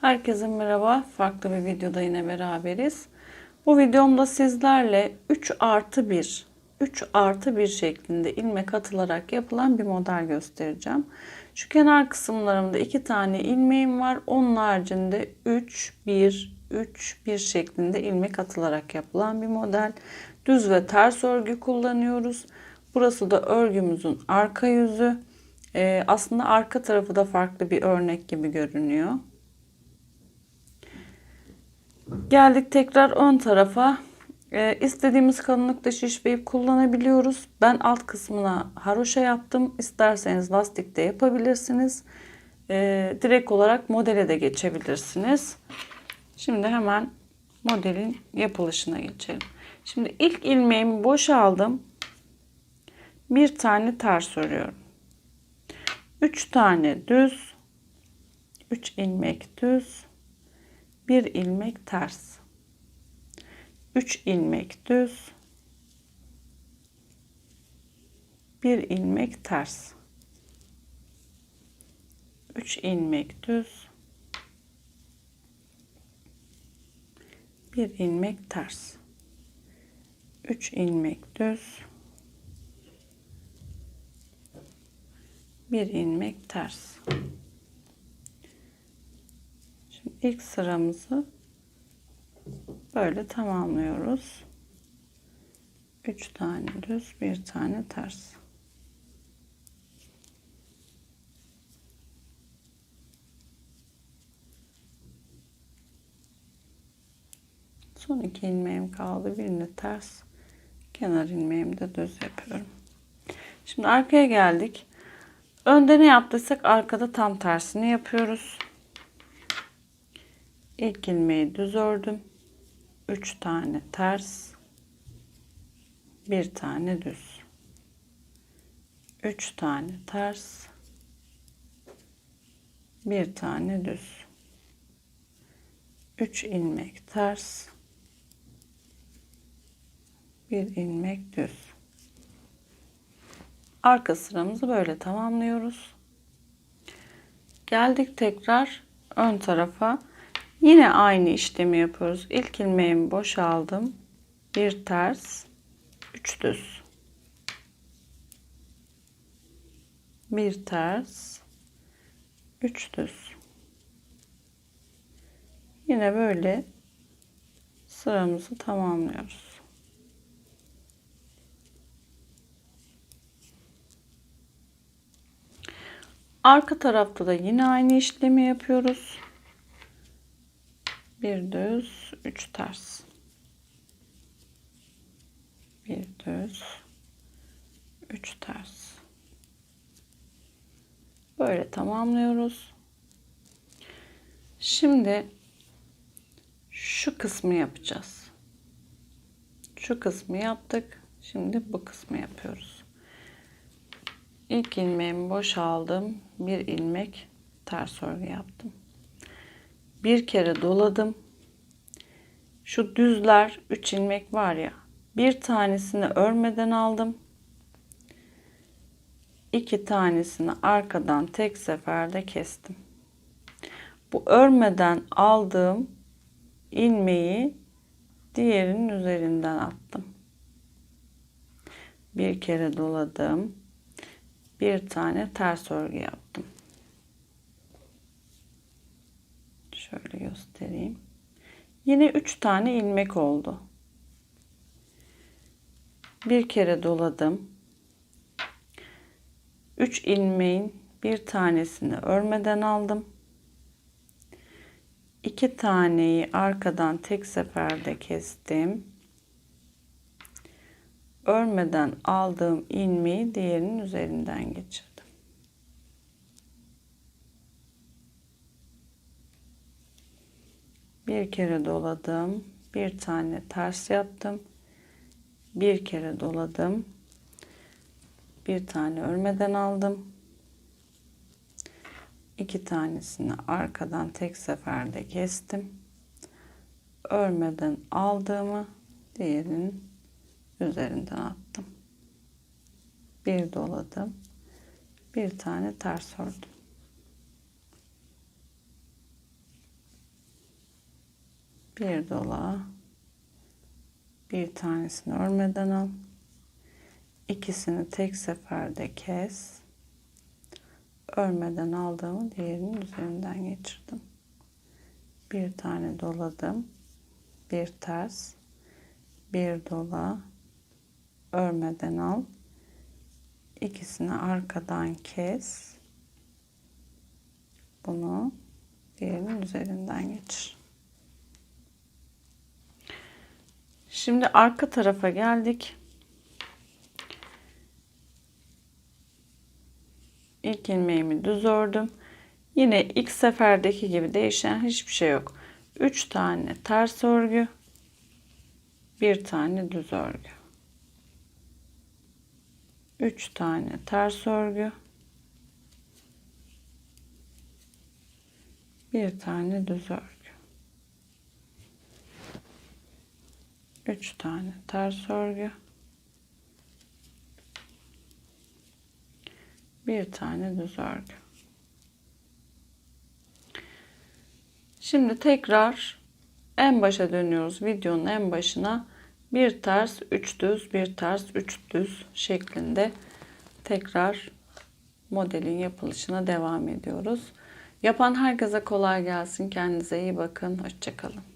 Herkese merhaba. Farklı bir videoda yine beraberiz. Bu videomda sizlerle 3 artı 1, 3 artı 1 şeklinde ilmek atılarak yapılan bir model göstereceğim. Şu kenar kısımlarımda 2 tane ilmeğim var. Onun haricinde 3, 1, 3, 1 şeklinde ilmek atılarak yapılan bir model. Düz ve ters örgü kullanıyoruz. Burası da örgümüzün arka yüzü. Ee, aslında arka tarafı da farklı bir örnek gibi görünüyor. Geldik tekrar ön tarafa. Ee, istediğimiz kalınlıkta şiş ve ip kullanabiliyoruz. Ben alt kısmına haroşa yaptım. İsterseniz lastik de yapabilirsiniz. Ee, direkt olarak modele de geçebilirsiniz. Şimdi hemen modelin yapılışına geçelim. Şimdi ilk ilmeğimi boşaldım. Bir tane ters örüyorum. 3 tane düz, 3 ilmek düz, 1 ilmek ters. 3 ilmek düz, 1 ilmek ters. 3 ilmek düz, 1 ilmek ters. 3 ilmek düz, bir ilmek ters. İlk sıramızı böyle tamamlıyoruz. 3 tane düz, bir tane ters. Son iki ilmeğim kaldı. Birini ters, kenar ilmeğimi de düz yapıyorum. Şimdi arkaya geldik. Önde ne yaptıysak arkada tam tersini yapıyoruz. İlk ilmeği düz ördüm. 3 tane ters. Bir tane düz. 3 tane ters. Bir tane düz. 3 ilmek ters. Bir ilmek düz. Arka sıramızı böyle tamamlıyoruz. Geldik tekrar ön tarafa. Yine aynı işlemi yapıyoruz. İlk ilmeğimi boşaldım. Bir ters, üç düz. Bir ters, üç düz. Yine böyle sıramızı tamamlıyoruz. Arka tarafta da yine aynı işlemi yapıyoruz. Bir düz, üç ters. Bir düz, üç ters. Böyle tamamlıyoruz. Şimdi şu kısmı yapacağız. Şu kısmı yaptık. Şimdi bu kısmı yapıyoruz. İlk ilmeğimi boşaldım. Bir ilmek ters örgü yaptım. Bir kere doladım. Şu düzler 3 ilmek var ya. Bir tanesini örmeden aldım. İki tanesini arkadan tek seferde kestim. Bu örmeden aldığım ilmeği diğerinin üzerinden attım. Bir kere doladım bir tane ters örgü yaptım. Şöyle göstereyim. Yine 3 tane ilmek oldu. Bir kere doladım. 3 ilmeğin bir tanesini örmeden aldım. 2 taneyi arkadan tek seferde kestim örmeden aldığım ilmeği diğerinin üzerinden geçirdim. Bir kere doladım. Bir tane ters yaptım. Bir kere doladım. Bir tane örmeden aldım. İki tanesini arkadan tek seferde kestim. Örmeden aldığımı diğerinin üzerinden attım. Bir doladım. Bir tane ters ördüm. Bir dola. Bir tanesini örmeden al. İkisini tek seferde kes. Örmeden aldığımı diğerinin üzerinden geçirdim. Bir tane doladım. Bir ters. Bir dola. Örmeden al. İkisini arkadan kes. Bunu diğerinin üzerinden geçir Şimdi arka tarafa geldik. İlk ilmeğimi düz ördüm. Yine ilk seferdeki gibi değişen hiçbir şey yok. 3 tane ters örgü, bir tane düz örgü. 3 tane ters örgü, bir tane düz örgü. 3 tane. Ters örgü. Bir tane düz örgü. Şimdi tekrar en başa dönüyoruz videonun en başına. Bir ters 3 düz bir ters 3 düz şeklinde tekrar modelin yapılışına devam ediyoruz. Yapan herkese kolay gelsin. Kendinize iyi bakın. Hoşçakalın